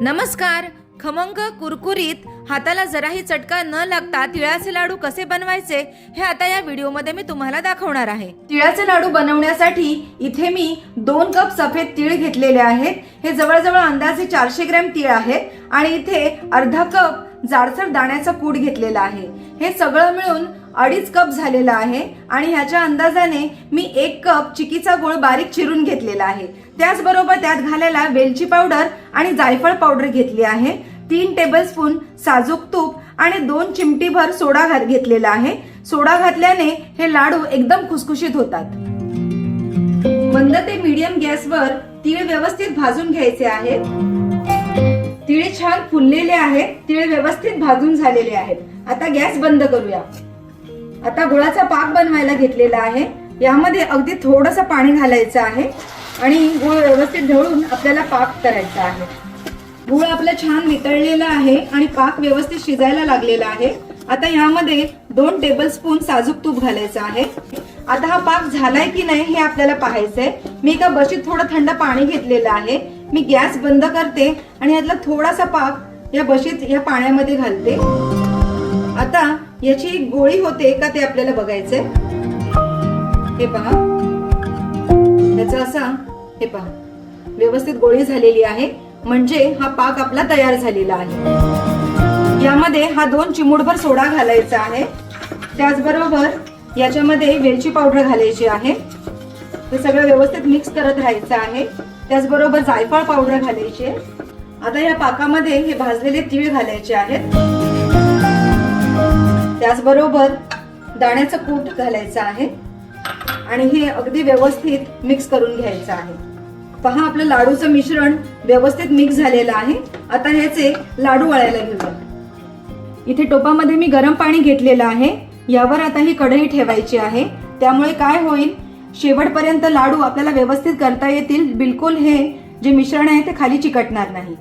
नमस्कार. खमंग कुरकुरीत हाताला जराही चटका न लागता तिळाचे लाडू कसे बनवायचे हे आता या व्हिडिओमध्ये मी तुम्हाला दाखवणार आहे. तिळाचे लाडू बनवण्यासाठी इथे मी दोन कप सफेद तीळ घेतलेले आहेत. हे जवळजवळ अंदाजे चारशे ग्रॅम तीळ आहेत आणि इथे अर्धा कप जाडसर दाण्याचा कूड घेतलेला आहे. हे सगळं मिळून अडीच कप झालेला आहे आणि ह्याच्या अंदाजाने मी एक कप चिकीचा गुळ बारीक चिरून घेतलेला आहे. त्याचबरोबर त्यात घालायला वेलची पावडर आणि जायफळ पावडर घेतली आहे. तीन टेबलस्पून साजूक तूप आणि दोन चिमटीभर सोडा घात घेतलेला आहे. सोडा घातल्याने हे लाडू एकदम खुसखुशीत होतात. मंद ते मीडियम गॅसवर तीळ व्यवस्थित भाजून घ्यायचे आहेत. तीळ छान फुललेले आहेत. तीळ व्यवस्थित भाजून झालेले आहेत. आता गॅस बंद करूया. आता गुळाचा पाक बनवायला घेतलेला आहे. यामध्ये अगदी थोडंसं पाणी घालायचं आहे आणि गुळ व्यवस्थित ढवळून आपल्याला पाक करायचा आहे. गुळ आपला छान वितळलेला आहे आणि पाक व्यवस्थित शिजायला लागलेला आहे. आता यामध्ये दोन टेबल स्पून साजूक तूप घालायचं आहे. आता हा पाक झालाय की नाही हे आपल्याला पाहायचंय. मी एका बशीत थोडं थंड पाणी घेतलेलं आहे. मी गॅस बंद करते आणि यातला थोडासा पाक या बशीत या पाण्यामध्ये घालते. आता याची एक गोळी होते का ते आपल्याला बघायचंय. हे पहा. याचा असा हे पहा. व्यवस्थित गोळी झालेली आहे. म्हणजे हा पाक आपला तयार झालेला आहे. यामध्ये हा दोन चिमूटभर सोडा घालायचा आहे. त्याचबरोबर याच्यामध्ये वेलची पावडर घालायची आहे. ते सगळं व्यवस्थित मिक्स करत राहायचं आहे. त्याचबरोबर जायफळ पावडर घालायची आहे. आता या पाकामध्ये हे भाजलेले तीळ घालायचे आहेत. त्याचबरोबर दाण्याचं कूट घालायचं आहे आणि हे अगदी व्यवस्थित मिक्स करून घ्यायचं आहे. पहा आपलं लाडूचं मिश्रण व्यवस्थित मिक्स झालेलं आहे. आता ह्याचे लाडू वळायला घेऊया. इथे टोपामध्ये मी गरम पाणी घेतलेलं आहे. यावर आता ही कढई ठेवायची आहे. त्यामुळे काय होईल? शेवटपर्यंत लाडू आपल्याला व्यवस्थित करता येतील. बिलकुल हे जे मिश्रण आहे ते खाली चिकटणार नाही.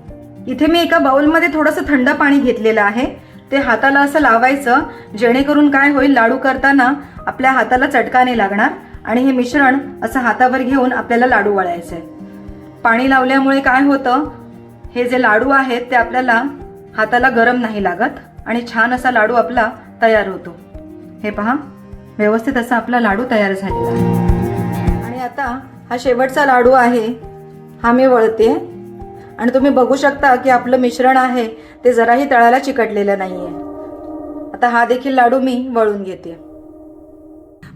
इथे मी एका बाउलमध्ये थोडंसं थंड पाणी घेतलेलं आहे. ते हाताला असं लावायचं जेणेकरून काय होईल लाडू करताना आपल्या हाताला चटका नाही लागणार आणि हे मिश्रण असं हातावर घेऊन आपल्याला लाडू वळायचे. पाणी लावल्यामुळे काय होतं हे जे लाडू आहेत ते आपल्याला हाताला गरम नाही लागत आणि छान असा लाडू आपला तयार होतो. हे पहा व्यवस्थित असा आपला लाडू तयार झालेला आहे. आणि आता हा शेवटचा लाडू आहे हा मी वळते. आणि तुम्ही बघू शकता की आपलं मिश्रण आहे ते जराही तळाला चिकटलेलं नाही आहे आता हा देखील लाडू मी वळून घेते.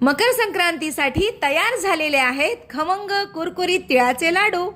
मकर संक्रांतीसाठी तयार झालेले आहेत खमंग कुरकुरीत तिळाचे लाडू.